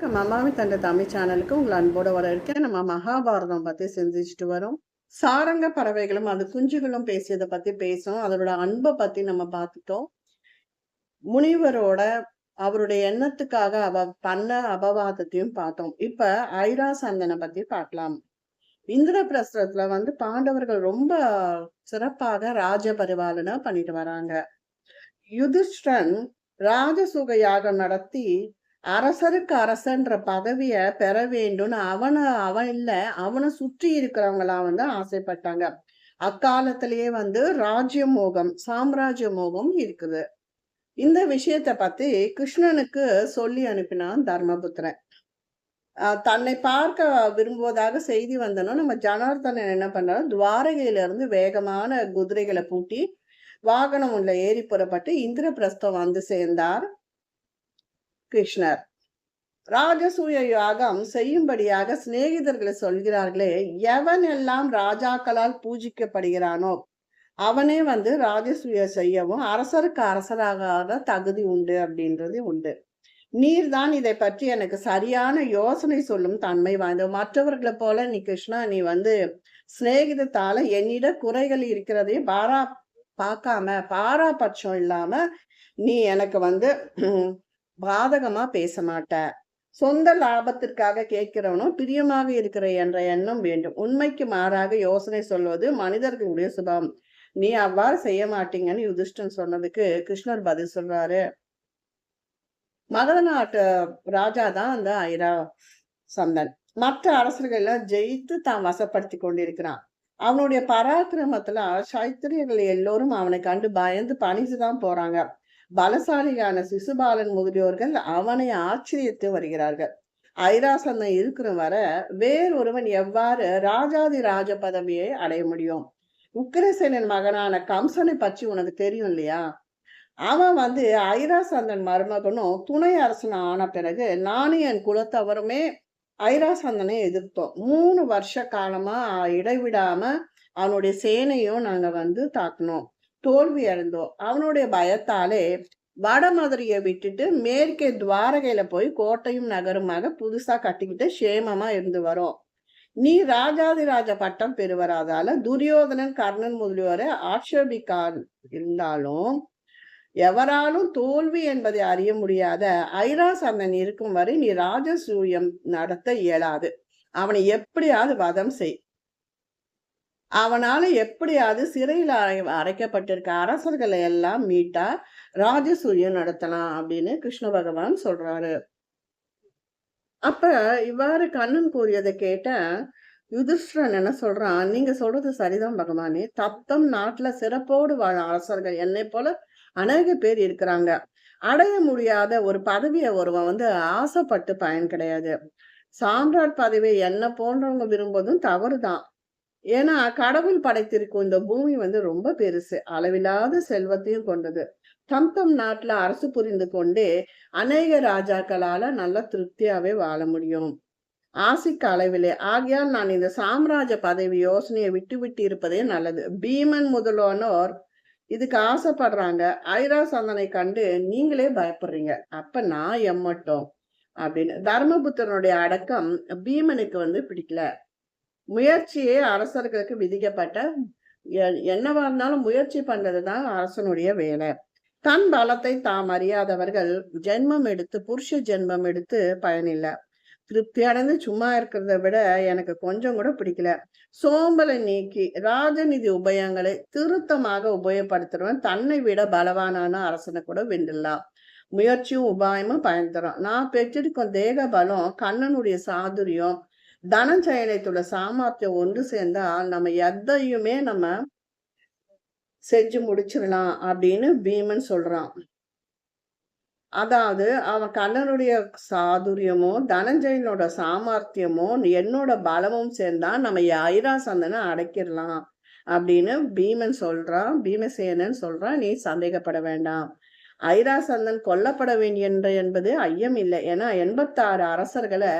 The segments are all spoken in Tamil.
வணக்கம். தந்த தமிழ் சேனலுக்கு உங்களை அன்போடு வர இருக்கேன் நம்ம மகாபாரதம் பத்தி சிந்திச்சுட்டு வரோம். சாரங்க பறவைகளும் அது குஞ்சுகளும் பேசியதை பத்தி பேசும் அதோட அன்பை பத்தி நம்ம பார்த்துட்டோம். முனிவரோட அவருடைய எண்ணத்துக்காக அவ பண்ண அபவாதத்தையும் பார்த்தோம். இப்ப ஐராசந்தனை பத்தி பார்க்கலாம். இந்திரபிரஸ்தத்துல வந்து பாண்டவர்கள் ரொம்ப சிறப்பாக ராஜ பரிபாலனை பண்ணிட்டு வராங்க. யுதிஷ்டன் ராஜசுக யாகம் நடத்தி அரசருக்கு அரசன்ற பதவிய பெற வேண்டும்னு அவனை அவன் இல்ல அவனை சுற்றி இருக்கிறவங்களாம் வந்து ஆசைப்பட்டாங்க. அக்காலத்திலேயே வந்து ராஜ்ய மோகம் சாம்ராஜ்ய மோகம் இருக்குது. இந்த விஷயத்தை பத்தி கிருஷ்ணனுக்கு சொல்லி அனுப்பினான் தர்மபுத்திரன். தன்னை பார்க்க விரும்புவதாக செய்தி வந்தனும் நம்ம ஜனார்தனன் என்ன பண்றாரு? துவாரகையில இருந்து வேகமான குதிரைகளை பூட்டி வாகனம் உள்ள ஏறி புறப்பட்டு இந்திரபிரஸ்தம் வந்து சேர்ந்தார். கிருஷ்ணர். ராஜசூய யாகம் செய்யும்படியாக சிநேகிதர்களை சொல்கிறார்களே எவன் எல்லாம் ராஜாக்களால் பூஜிக்கப்படுகிறானோ அவனே வந்து ராஜசூய செய்யவும் அரசருக்கு அரசராகாத தகுதி உண்டு அப்படின்றது உண்டு. நீர்தான் இதை பற்றி எனக்கு சரியான யோசனை சொல்லும் தன்மை வாய்ந்த மற்றவர்களை போல நீ கிருஷ்ணா நீ வந்து சிநேகிதத்தால என்னிட குறைகள் இருக்கிறதே பாரா பார்க்காம பாராபட்சம் இல்லாம நீ எனக்கு வந்து பாதகமா பேச மாட்ட சொந்த லாபத்திற்காக கேட்கிறவனும் பிரியமாக இருக்கிற என்ற எண்ணம் வேண்டும். உண்மைக்கு மாறாக யோசனை சொல்வது மனிதர்களுடைய சுபம் நீ அவ்வாறு செய்ய மாட்டீங்கன்னு யுதிஷ்டன் சொன்னதுக்கு கிருஷ்ணர் பதில் சொல்றாரு. மகத நாட்டு ராஜா தான் அந்த ஐரா சந்தன். மற்ற அரசர்கள் எல்லாம் ஜெயித்து தான் வசப்படுத்தி கொண்டிருக்கிறான். அவனுடைய பராக்கிரமத்துல சைத்திரியர்கள் எல்லோரும் அவனை கண்டு பயந்து பணிச்சுதான் போறாங்க. பலசாலியான சிசுபாலன் முதலியோர்கள் அவனை ஆச்சரியத்து வருகிறார்கள். ஐராசந்தன் இருக்கிற வர வேறொருவன் எவ்வாறு ராஜாதி ராஜ பதவியை அடைய முடியும்? உக்கிரசேனன் மகனான கம்சனை பற்றி உனக்கு தெரியும் இல்லையா? அவன் வந்து ஐராசந்தன் மருமகனும் துணை அரசன் ஆன பிறகு நானும் என் குலத்தவருமே ஐராசந்தனை எதிர்த்தோம். மூணு வருஷ காலமா இடைவிடாம அவனுடைய சேனையும் நாங்க வந்து தாக்கினோம். தோல்வி அடைந்தோம். அவனுடைய பயத்தாலே வடமதுரையை விட்டுட்டு மேற்கே துவாரகையில போய் கோட்டையும் நகருமாக புதுசா கட்டிக்கிட்டு சேமமா இருந்து வரோம். நீ ராஜாதிராஜ பட்டம் பெறுவராதால துரியோதனன் கர்ணன் முதலியோரை ஆட்சேபிக்கான் இருந்தாலும் எவராலும் தோல்வி என்பதை அறிய முடியாத ஐராசந்தன் இருக்கும் வரை நீ ராஜசூயம் நடத்த இயலாது. அவனை எப்படியாவது வதம் செய். அவனால் எப்படியாவது சிறையில் அறை அடைக்கப்பட்டிருக்க அரசர்களை எல்லாம் மீட்டா ராஜசூயம் நடத்தலாம் அப்படின்னு கிருஷ்ண பகவான் சொல்றாரு. அப்ப இவ்வாறு கண்ணன் கூறியதை கேட்ட யுதிஷ்டன் என்ன சொல்றான்? நீங்க சொல்றது சரிதான் பகவானே. தத்தம் நாட்டுல சிறப்போடு வாழ அரசர்கள் என்னை போல அநேக பேர் இருக்கிறாங்க. அடைய முடியாத ஒரு பதவியை ஒருவன் வந்து ஆசைப்பட்டு பயன் கிடையாது. சாம்ராட் பதவியை என்ன போன்றவங்க விரும்புவதும் தவறுதான். ஏன்னா கடவுள் படைத்திருக்கும் இந்த பூமி வந்து ரொம்ப பெருசு. அளவில்லாத செல்வத்தையும் கொண்டது. தம் தம் நாட்டுல அரசு புரிந்து கொண்டே அநேக ராஜாக்களால நல்ல திருப்தியாவே வாழ முடியும். ஆசிக்க அளவிலே ஆகையால் நான் இந்த சாம்ராஜ்ய பதவி யோசனையை விட்டு விட்டு இருப்பதே நல்லது. பீமன் முதலானோர் இதுக்கு ஆசைப்படுறாங்க. ஐரா சந்தனை கண்டு நீங்களே பயப்படுறீங்க. அப்ப நான் எம்மட்டும் அப்படின்னு. தர்மபுத்திரனுடைய அடக்கம் பீமனுக்கு வந்து பிடிக்கல. முயற்சியே அரசர்களுக்கு விதிக்கப்பட்ட என்னவா இருந்தாலும் முயற்சி பண்றதுதான் அரசனுடைய வேலை. தன் பலத்தை தாம் அறியாதவர்கள் ஜென்மம் எடுத்து புருஷ ஜென்மம் எடுத்து பயனில்லை. திருப்தி அடைந்து சும்மா இருக்கிறத விட எனக்கு கொஞ்சம் கூட பிடிக்கல. சோம்பலை நீக்கி ராஜநிதி உபயங்களை திருத்தமாக உபயோகப்படுத்துறவன் தன்னை விட பலவானான அரசனை கூட வென்றலாம் முயற்சியும் உபாயமும் பயன் தரும். நான் பெற்றிருக்கும் தேக பலம் கண்ணனுடைய சாதுரியம் தனஞ்சயனத்தோட சாமர்த்தியம் ஒன்று சேர்ந்தால் நம்ம எதையுமே நம்ம செஞ்சு முடிச்சிடலாம் அப்படின்னு பீமன் சொல்றான். அதாவது அவன் கண்ணனுடைய சாதுரியமோ தனஞ்சயனோட சாமர்த்தியமோ என்னோட பலமும் சேர்ந்தா நம்ம ஐராசந்தனை அடைக்கிடலாம் அப்படின்னு பீமன் சொல்றான். பீமசேனன் சொல்றான் நீ சந்தேகப்பட வேண்டாம். ஐராசந்தன் கொல்லப்பட வேண்டிய என்பது ஐயம் இல்லை ஏன்னா எண்பத்தாறு அரசர்களை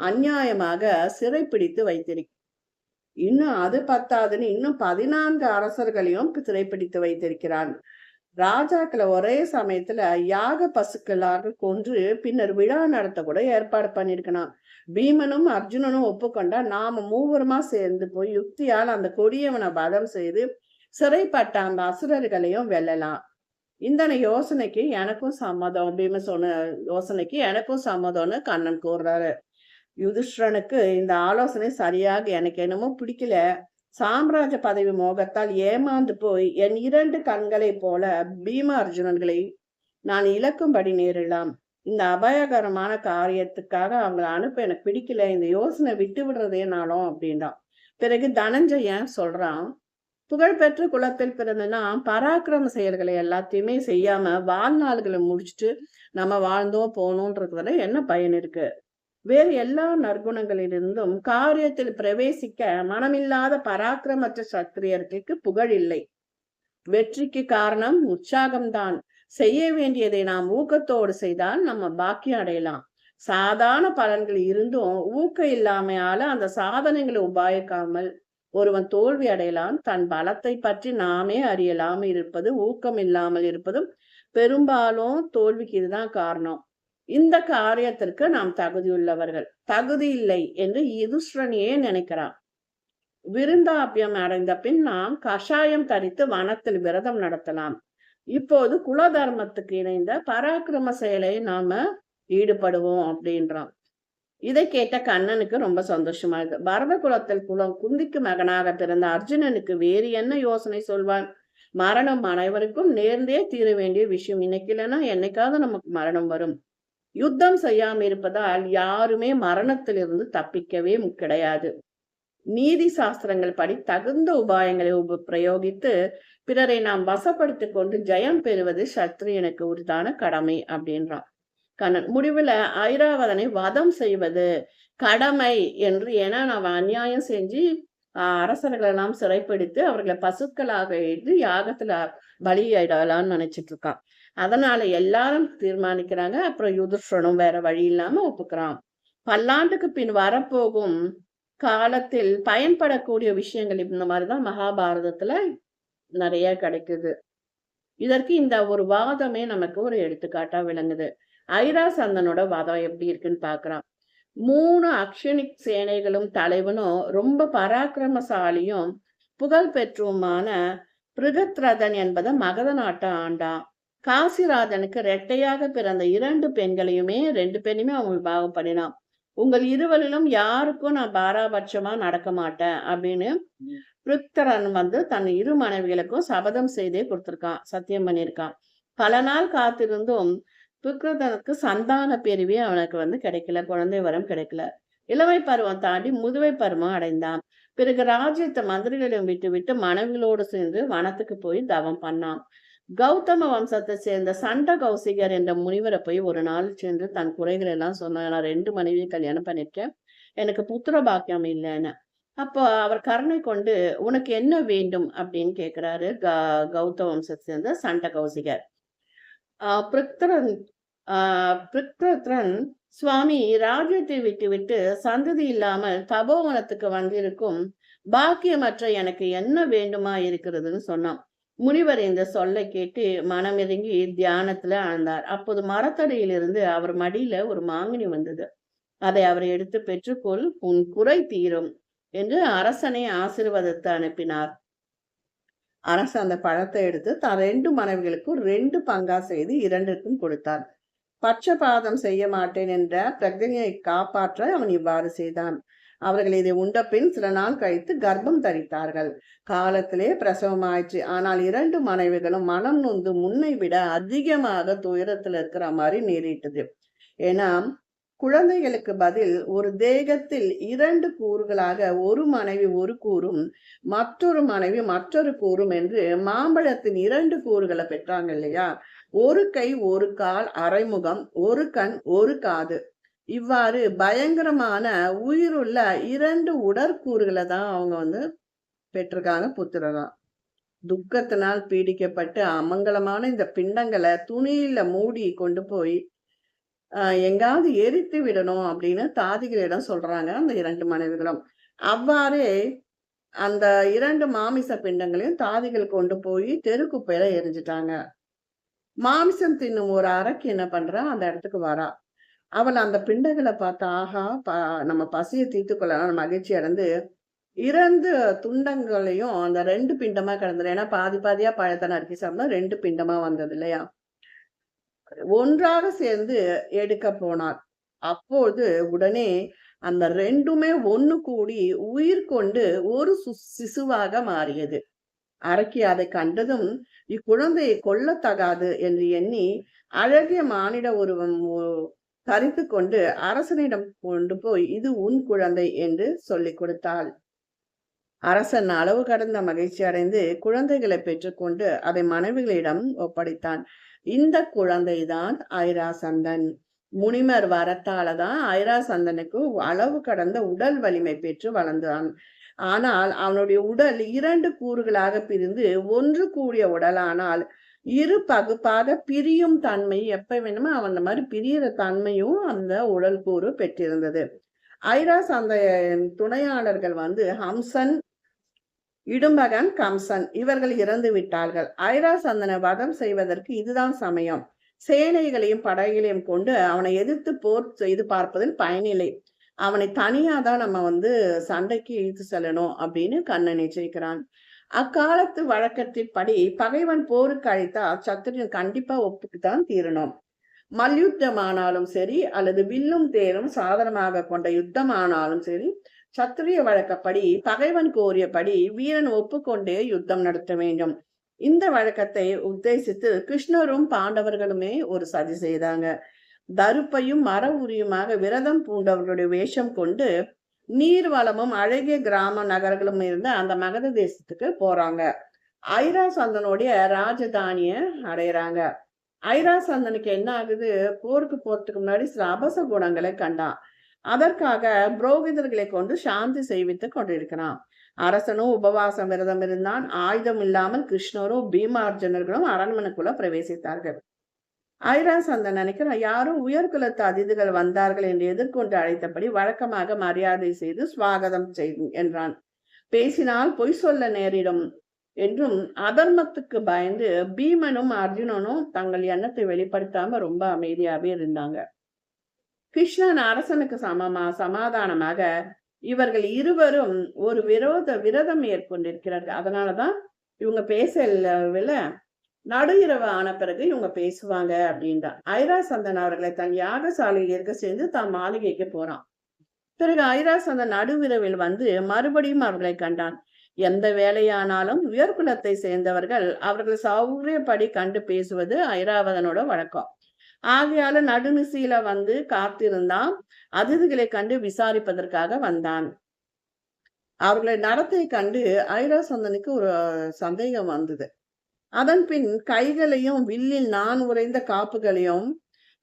அநியாயமாக சிறைப்பிடித்து வைத்திருக்கிறான் இன்னும் அது பத்தாதுன்னு இன்னும் பதினான்கு அரசர்களையும் சிறைப்பிடித்து வைத்திருக்கிறான். ராஜாக்களை ஒரே சமயத்துல யாக பசுக்களாக கொன்று பின்னர் விழா நடத்த கூட ஏற்பாடு பண்ணிருக்கணும். பீமனும் அர்ஜுனனும் ஒப்புக்கொண்டா நாம மூவருமா சேர்ந்து போய் யுக்தியால் அந்த கொடியவனை வதம் செய்து சிறைப்பட்ட அந்த அசுரர்களையும் வெல்லலாம். இந்த யோசனைக்கு எனக்கும் சம்மதம். பீம சொன்ன யோசனைக்கு எனக்கும் சம்மதம்னு கண்ணன் கூறுறாரு. யுதிஷ்டனுக்கு இந்த ஆலோசனை சரியாக எனக்கு என்னமோ பிடிக்கல. சாம்ராஜ்ய பதவி மோகத்தால் ஏமாந்து போய் என் இரண்டு கண்களைப் போல பீம அர்ஜுனன்களை நான் இழக்கும்படி நேரிடலாம். இந்த அபாயகரமான காரியத்துக்காக அவங்களை அனுப்ப எனக்கு பிடிக்கல. இந்த யோசனை விட்டு விடுறதே நாளும் அப்படின்றான். பிறகு தனஞ்சயன் சொல்றான் புகழ்பெற்ற குலத்தில் பிறந்தனா பராக்கிரம செயல்களை எல்லாத்தையுமே செய்யாம வாழ்நாள்களை முடிச்சுட்டு நம்ம வாழ்ந்தோம் போகணுன்றதுல என்ன பயன் இருக்கு? வேறு எல்லா நற்குணங்களிலிருந்தும் காரியத்தில் பிரவேசிக்க மனமில்லாத பராக்கிரமற்ற சத்திரியர்களுக்கு புகழ் இல்லை. வெற்றிக்கு காரணம் உற்சாகம்தான். செய்ய வேண்டியதை நாம் ஊக்கத்தோடு செய்தால் நம்ம பாக்கியம் அடையலாம். சாதாரண பலன்கள் இருந்தும் ஊக்கம் இல்லாமையால அந்த சாதனைகளை உபாயிக்காமல் ஒருவன் தோல்வி அடையலாம். தன் பலத்தை பற்றி நாமே அறியலாம். இருப்பது ஊக்கம் இல்லாமல் இருப்பதும் பெரும்பாலும் தோல்விக்கு இதுதான் காரணம். இந்த காரியத்திற்கு நாம் தகுதியுள்ளவர்கள் தகுதி இல்லை என்று யுதுஷ்ரனியே நினைக்கிறான் விருந்தாபியம் அடைந்த பின் நாம் கஷாயம் தரித்து வனத்தில் விரதம் நடத்தலாம். இப்போது குல தர்மத்துக்கு இணைந்த பராக்கிரம செயலை நாம ஈடுபடுவோம் அப்படின்றான். இதை கேட்ட கண்ணனுக்கு ரொம்ப சந்தோஷமா இருக்கு. பரத குலத்தில் குலம் குந்திக்கு மகனாக பிறந்த அர்ஜுனனுக்கு வேறு என்ன யோசனை சொல்வான்? மரணம் அனைவருக்கும் நேர்ந்தே தீர வேண்டிய விஷயம். இன்னைக்கு இல்லைன்னா என்னைக்காவது நமக்கு மரணம் வரும். யுத்தம் செய்யாம இருப்பதால் யாருமே மரணத்திலிருந்து தப்பிக்கவே கிடையாது. நீதி சாஸ்திரங்கள் படி தகுந்த உபாயங்களை உப பிரயோகித்து பிறரை நாம் வசப்படுத்தி கொண்டு ஜெயம் பெறுவது சத்ரியனுக்கு உரிதான கடமை அப்படின்றான் கண்ணன் முடிவுல ஐராவதனை வதம் செய்வது கடமை என்று ஏன்னா நாம் அநியாயம் செஞ்சு அரசர்களை எல்லாம் சிறைப்பிடித்து அவர்களை பசுக்களாக எழுதி யாகத்துல பலியிடலாம்னு நினைச்சிட்டு இருக்கான். அதனால எல்லாரும் தீர்மானிக்கிறாங்க. அப்புறம் யுதிர்ஷனும் வேற வழி இல்லாம ஒப்புக்கிறான். பல்லாண்டுக்கு பின் வரப்போகும் காலத்தில் பயன்படக்கூடிய விஷயங்கள் இந்த மாதிரிதான் மகாபாரதத்துல நிறைய கிடைக்குது. இதற்கு இந்த ஒரு வாதமே நமக்கு ஒரு எடுத்துக்காட்டா விளங்குது. ஐராசந்தனோட வாதம் எப்படி இருக்குன்னு பாக்குறான். மூணு அக்ஷனிக் சேனைகளும் தலைவனும் ரொம்ப பராக்கிரமசாலியும் புகழ் பெற்றுமான பிருகத்ரதன் என்பதை மகத நாட்டை ஆண்டான். காசிராஜனுக்கு ரெட்டையாக பிறந்த இரண்டு பெண்களையுமே ரெண்டு பெண்ணுமே அவங்க பாவம் பண்ணினான். உங்கள் இருவரிலும் யாருக்கும் நான் பாராபட்சமா நடக்க மாட்டேன் அப்படின்னு பிருத்தரன் வந்து தன் இரு மனைவிகளுக்கும் சபதம் செய்தே கொடுத்துருக்கான் சத்தியம் பண்ணியிருக்கான். பல நாள் காத்திருந்தும் பிருக்ரதனுக்கு சந்தான பிரிவே அவனுக்கு வந்து கிடைக்கல குழந்தை வரம் கிடைக்கல. இளமை பருவம் தாண்டி முதுவை பருவம் அடைந்தான். பிறகு ராஜ்யத்தை மந்திரிகளிடம் விட்டு விட்டு மனைவிகளோடு சேர்ந்து வனத்துக்கு போய் தவம் பண்ணான். கௌதம வம்சத்தை சேர்ந்த சண்ட கௌசிகர் என்ற முனிவரை போய் ஒரு நாள் சென்று தன் குறைகள் எல்லாம் சொன்னார். நான் ரெண்டு மனைவியை கல்யாணம் பண்ணிருக்கேன் எனக்கு புத்திர பாக்கியம் இல்லைன்னு. அப்போ அவர் கருணை கொண்டு உனக்கு என்ன வேண்டும்? அப்படின்னு கேட்கிறாரு க கௌதம வம்சத்தை சேர்ந்த சண்ட கௌசிகர். ஆஹ் பிருத்ரன் சுவாமி ராஜ்யத்தை விட்டு விட்டு சந்ததி இல்லாமல் தபோவனத்துக்கு வந்திருக்கும் பாக்கியமற்ற எனக்கு என்ன வேண்டுமா இருக்கிறதுன்னு சொன்னான். முனிவர் இந்த சொல்லை கேட்டு மனமிறங்கி தியானத்துல ஆழ்ந்தார். அப்போது மரத்தடியிலிருந்து அவர் மடியில ஒரு மாங்கனி வந்தது. அதை அவர் எடுத்து பெற்றுக்கொள் உன் குறை தீரும் என்று அரசனை ஆசிர்வாதத்தை அனுப்பினார். அரசு அந்த பழத்தை எடுத்து தன் ரெண்டு மனைவிகளுக்கும் ரெண்டு பங்கா செய்து இரண்டிற்கும் கொடுத்தார் பட்சபாதம் செய்ய மாட்டேன் என்ற பிரஜையை காப்பாற்ற அவன் இவ்வாறு செய்தான். அவர்கள் இதை உண்ட பின் சில நாள் கழித்து கர்ப்பம் தரித்தார்கள். காலத்திலே பிரசவமாயிற்று. ஆனால் இரண்டு மனைவிகளும் மனம் நொந்து முன்னை விட அதிகமாக துயரத்தில் இருக்கிற மாதிரி நேரிட்டது. ஏன்னா குழந்தைகளுக்கு பதில் ஒரு தேகத்தில் இரண்டு கூறுகளாக ஒரு மனைவி ஒரு கூறும் மற்றொரு மனைவி மற்றொரு கூறும் என்று மாம்பழத்தின் இரண்டு கூறுகளை பெற்றாங்க இல்லையா? ஒரு கை ஒரு கால் அரைமுகம் ஒரு கண் ஒரு காது. இவ்வாறு பயங்கரமான உயிருள்ள இரண்டு உடற்கூறுகளை தான் அவங்க வந்து பெற்றிருக்காங்க புத்திரதான் துக்கத்தினால் பீடிக்கப்பட்டு அமங்கலமான இந்த பிண்டங்களை துணியில மூடி கொண்டு போய் எங்காவது எரித்து விடணும் அப்படின்னு தாதிகளிடம் சொல்றாங்க அந்த இரண்டு மனைவிகளும். அவ்வாறே அந்த இரண்டு மாமிச பிண்டங்களையும் தாதிகள் கொண்டு போய் தெருக்குப்பையில எரிஞ்சிட்டாங்க. மாமிசம் தின்னும் ஒரு அரக்கி என்ன பண்றா? அந்த இடத்துக்கு வரா. அவன் அந்த பிண்டங்களை பார்த்து ஆஹா பா நம்ம பசியை தீர்த்து கொள்ளலாம். மகிழ்ச்சி அடைந்து இரண்டு துண்டங்களையும் அந்த ரெண்டு பிண்டமா கிடந்தது ஏன்னா பாதி பாதியா பழத்தை நறுக்கி சாப்பிட்டா ரெண்டு பிண்டமா வந்தது இல்லையா? ஒன்றாக சேர்ந்து எடுக்க போனார் அப்போது உடனே அந்த ரெண்டுமே ஒண்ணு கூடி உயிர் கொண்டு ஒரு சிசுவாக மாறியது. அரக்கி அதை கண்டதும் இக்குழந்தையை கொல்லத்தகாது என்று எண்ணி அழகிய மானிட உருவம் தரித்து கொண்டு அரசனிடம் கொண்டு போய் இது உன் குழந்தை என்று சொல்லிக் கொடுத்தாள். அரசன் அளவு கடந்த மகிழ்ச்சி அடைந்து குழந்தைகளை பெற்றுக்கொண்டு அதை மனைவிகளிடம் ஒப்படைத்தான். இந்த குழந்தைதான் ஐராசந்தன் முனிமர் வரத்தாலதான் ஐராசந்தனுக்கு அளவு கடந்த உடல் வலிமை பெற்று வளர்ந்தான். ஆனால் அவனுடைய உடல் இரண்டு கூறுகளாக பிரிந்து ஒன்று கூடிய உடலானால் இரு பகுப்பாக பிரியும் தன்மை எப்ப வேணுமோ அந்த மாதிரி பிரியிற தன்மையும் அந்த உடல் கூறு பெற்றிருந்தது. ஐராஸ் அந்த துணையாளர்கள் வந்து ஹம்சன் இடும்பகன் கம்சன் இவர்கள் இறந்து விட்டார்கள். ஐராஸ் அந்தனை வதம் செய்வதற்கு இதுதான் சமயம். சேனைகளையும் படைகளையும் கொண்டு அவனை எதிர்த்து போர் செய்து பார்ப்பதில் பயனில்லை. அவனை தனியாக தான் நம்ம வந்து சண்டைக்கு இழுத்து செல்லணும் அப்படின்னு கண்ணன் நிச்சயிக்கிறான் அக்காலத்து வழக்கத்தின்படி பகைவன் போருக்கு அழைத்தால் சத்திரியன் கண்டிப்பா ஒப்புக்குத்தான் தீரணும். மல்யுத்தமானாலும் சரி அல்லது வில்லும் தேரும் சாதனமாக கொண்ட யுத்தமானாலும் சரி சத்திரிய வழக்கப்படி பகைவன் கோரியபடி வீரன் ஒப்புக்கொண்டே யுத்தம் நடத்த வேண்டும். இந்த வழக்கத்தை உத்தேசித்து கிருஷ்ணரும் பாண்டவர்களுமே ஒரு சதி செய்தாங்க. தருப்பையும் மர உரியுமாக விரதம் பூண்டவர்களுடைய வேஷம் கொண்டு நீர் வளமும் அழகிய கிராம நகர்களும் இருந்து அந்த மகத தேசத்துக்கு போறாங்க. ஐராசந்தனுடைய ராஜதானிய அடையிறாங்க. ஐராசந்தனுக்கு என்ன ஆகுது? போருக்கு போறதுக்கு முன்னாடி அபச குணங்களை கண்டான். அதற்காக புரோகிதர்களை கொண்டு சாந்தி செய்வித்து கொண்டிருக்கிறான். அரசனும் உபவாசம் விரதம் இருந்தான். ஆயுதம் இல்லாமல் கிருஷ்ணரும் பீமார்ஜுனர்களும் அரண்மனைக்குள்ள பிரவேசித்தார்கள். ஐராஸ் அந்த நினைக்கிறான். யாரும் உயர்குலத்து அதிதிகள் வந்தார்கள் என்று எதிர்கொண்டு அழைத்தபடி வழக்கமாக மரியாதை செய்து சுவாகதம் செய்து என்றான். பேசினால் பொய் சொல்ல நேரிடும் என்றும் அதர்மத்துக்கு பயந்து பீமனும் அர்ஜுனனும் தங்கள் எண்ணத்தை வெளிப்படுத்தாம ரொம்ப அமைதியாவே இருந்தாங்க. கிருஷ்ணன் அரசனுக்கு சமமா சமாதானமாக இவர்கள் இருவரும் ஒரு விரோத விரதம் மேற்கொண்டிருக்கிறார்கள். அதனாலதான் இவங்க பேசல நடு இரவு ஆன பிறகு இவங்க பேசுவாங்க அப்படின்றான் ஐராசந்தன் அவர்களை தன் யாகசாலையில் இருக்க சேர்ந்து தான் மாளிகைக்கு போறான். பிறகு ஐராசந்தன் நடுவிரவில் வந்து மறுபடியும் அவர்களை கண்டான். எந்த வேலையானாலும் உயர்குலத்தை சேர்ந்தவர்கள் அவர்கள் சௌகரியப்படி கண்டு பேசுவது ஐராவதனோட வழக்கம். ஆகையால நடுநிசையில வந்து காத்திருந்தான். அதிதிகளை கண்டு விசாரிப்பதற்காக வந்தான். அவர்களை நடத்தை கண்டு ஐராசந்தனுக்கு ஒரு சந்தேகம் வந்தது. அதன்பின் கைகளையும் வில்லில் நான் உறைந்த காப்புகளையும்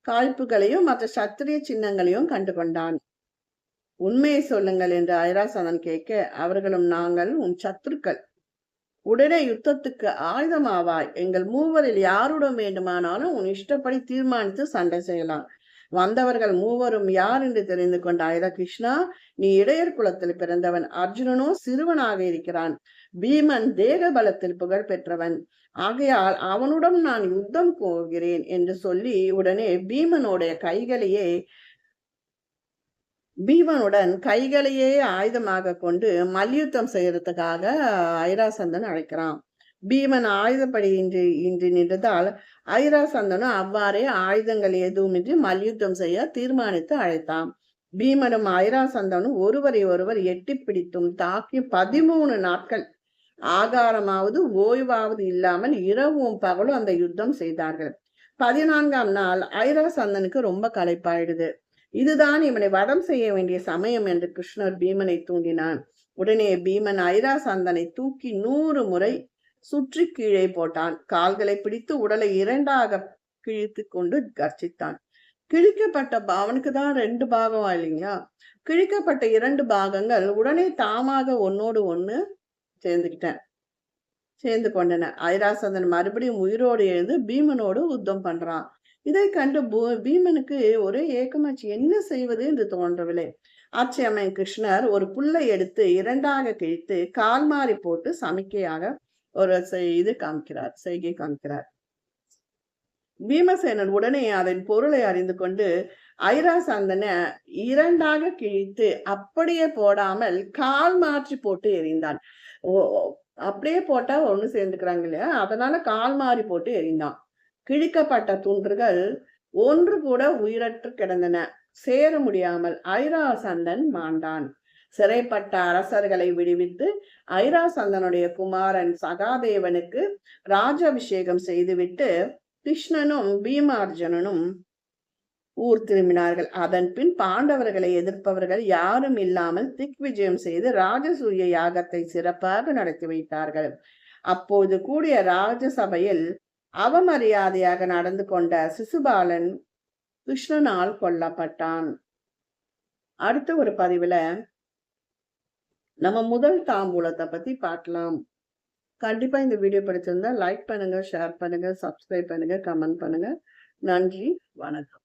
காழ்ப்புகளையும் மற்ற சத்திரிய சின்னங்களையும் கண்டு கொண்டான் உண்மையை சொல்லுங்கள் என்று ஐராசனன் கேட்க அவர்களும் நாங்கள் உன் சத்துருக்கள். உடனே யுத்தத்துக்கு ஆயுதமாவாய். எங்கள் மூவரில் யாருடன் வேண்டுமானாலும் உன் இஷ்டப்படி தீர்மானித்து சண்டை செய்யலாம். வந்தவர்கள் மூவரும் யார் என்று தெரிந்து கொண்ட ஆயுத கிருஷ்ணா நீ இடையர் குலத்தில் பிறந்தவன் அர்ஜுனனோ சிறுவனாக இருக்கிறான். பீமன் தேக பலத்தில் புகழ் பெற்றவன். ஆகையால் அவனுடன் நான் யுத்தம் போகிறேன் என்று சொல்லி உடனே பீமனுடைய கைகளையே பீமனுடன் கைகளையே ஆயுதமாக கொண்டு மல்யுத்தம் செய்யறதுக்காக ஐராசந்தன் அழைக்கிறான். பீமன் ஆயுதப்படி இன்றி இன்றி நின்றதால் ஐராசந்தனும் அவ்வாறே ஆயுதங்கள் எதுவுமின்றி மல்யுத்தம் செய்ய தீர்மானித்து அழைத்தான். பீமனும் ஐராசந்தனும் ஒருவரை ஒருவர் எட்டி பிடித்தும் தாக்கி பதிமூணு நாட்கள் ஆகாரமாவது ஓய்வாவது இல்லாமல் இரவும் பகலும் அந்த யுத்தம் செய்தார்கள். பதினான்காம் நாள் ஐராசந்தனுக்கு ரொம்ப களைப்பாயிடுது. இதுதான் இவனை வதம் செய்ய வேண்டிய சமயம் என்று கிருஷ்ணர் பீமனை தூண்டினான். உடனே பீமன் ஐராசந்தனை தூக்கி நூறு முறை சுற்றி கீழே போட்டான். கால்களை பிடித்து உடலை இரண்டாக கிழித்து கொண்டு கர்ச்சித்தான். கிழிக்கப்பட்ட அவனுக்கு தான் ரெண்டு பாகம் இல்லைங்களா கிழிக்கப்பட்ட இரண்டு பாகங்கள் உடனே தாமாக ஒன்னோடு ஒன்று சேர்ந்துக்கிட்டேன். சேர்ந்து கொண்டன. ஐராசந்தன் மறுபடியும் உயிரோடு எழுந்து பீமனோடு யுத்தம் பண்றான். இதை கண்டு பீமனுக்கு ஒரே ஏக்கமாச்சு என்ன செய்வது? என்று தோன்றவில்லை. ஆட்சியம்மன் கிருஷ்ணர் ஒரு புல்லை எடுத்து இரண்டாக கிழித்து கால் மாறி போட்டு சமிக்கையாக ஒரு இது காமிக்கிறார் செய்கை காமிக்கிறார் பீமசேனன் உடனே அதன் பொருளை அறிந்து கொண்டு ஐராசந்தனை இரண்டாக கிழித்து அப்படியே போடாமல் கால் மாற்றி போட்டு எறிந்தான். ஓ அப்படியே போட்டா ஒண்ணு சேர்ந்துக்கிறாங்க இல்லையா? அதனால கால் மாறி போட்டு எறிந்தான். கிழிக்கப்பட்ட துண்டுகள் ஒன்று கூட உயிரற்று கிடந்தன. சேர முடியாமல் ஐராசந்தன் மாண்டான். சிறைப்பட்ட அரசர்களை விடுவித்து ஐராசந்தனுடைய குமாரன் சகாதேவனுக்கு ராஜாபிஷேகம் செய்துவிட்டு கிருஷ்ணனும் பீமார்ஜுனனும் ஊர் திரும்பினார்கள். அதன் பின் பாண்டவர்களை எதிர்ப்பவர்கள் யாரும் இல்லாமல் திக் விஜயம் செய்து ராஜசூய யாகத்தை சிறப்பாக நடத்தி வைத்தார்கள். அப்போது கூடிய ராஜசபையில் அவமரியாதையாக நடந்து கொண்ட சிசுபாலன் கிருஷ்ணனால் கொல்லப்பட்டான். அடுத்த ஒரு பதிவுல நம்ம முதல் தாம்பூலத்தை பற்றி பார்க்கலாம் கண்டிப்பாக இந்த வீடியோ பிடிச்சிருந்தா லைக் பண்ணுங்கள் ஷேர் பண்ணுங்கள் சப்ஸ்கிரைப் பண்ணுங்கள் கமெண்ட் பண்ணுங்கள் நன்றி வணக்கம்.